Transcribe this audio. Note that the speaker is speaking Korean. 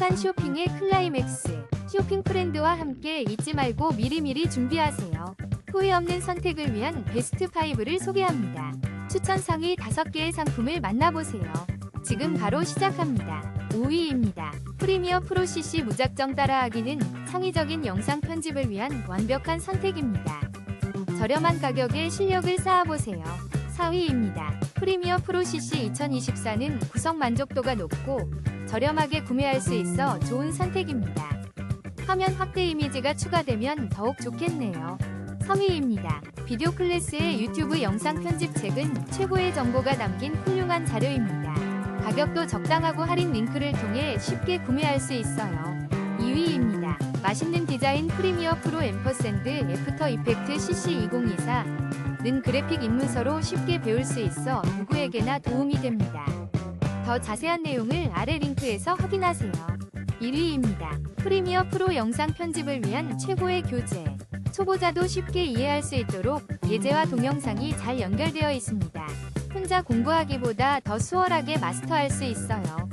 행복한 쇼핑의 클라이맥스. 쇼핑 프렌드와 함께 잊지 말고 미리미리 준비하세요. 후회 없는 선택을 위한 베스트 5를 소개합니다. 추천 상위 5개의 상품을 만나보세요. 지금 바로 시작합니다. 5위입니다. 프리미어 프로 CC 무작정 따라하기는 창의적인 영상 편집을 위한 완벽한 선택입니다. 저렴한 가격에 실력을 쌓아보세요. 4위입니다. 프리미어 프로 CC 2024는 구성 만족도가 높고 저렴하게 구매할 수 있어 좋은 선택입니다. 화면 확대 이미지가 추가되면 더욱 좋겠네요. 3위입니다. 비디오 클래스의 유튜브 영상 편집책은 최고의 정보가 담긴 훌륭한 자료입니다. 가격도 적당하고 할인 링크를 통해 쉽게 구매할 수 있어요. 2위입니다. 맛있는 디자인 프리미어 프로 앰퍼샌드 애프터 이펙트 CC2024는 그래픽 입문서로 쉽게 배울 수 있어 누구에게나 도움이 됩니다. 더 자세한 내용을 아래 링크에서 확인하세요. 1위입니다. 프리미어 프로 영상 편집을 위한 최고의 교재. 초보자도 쉽게 이해할 수 있도록 예제와 동영상이 잘 연결되어 있습니다. 혼자 공부하기보다 더 수월하게 마스터할 수 있어요.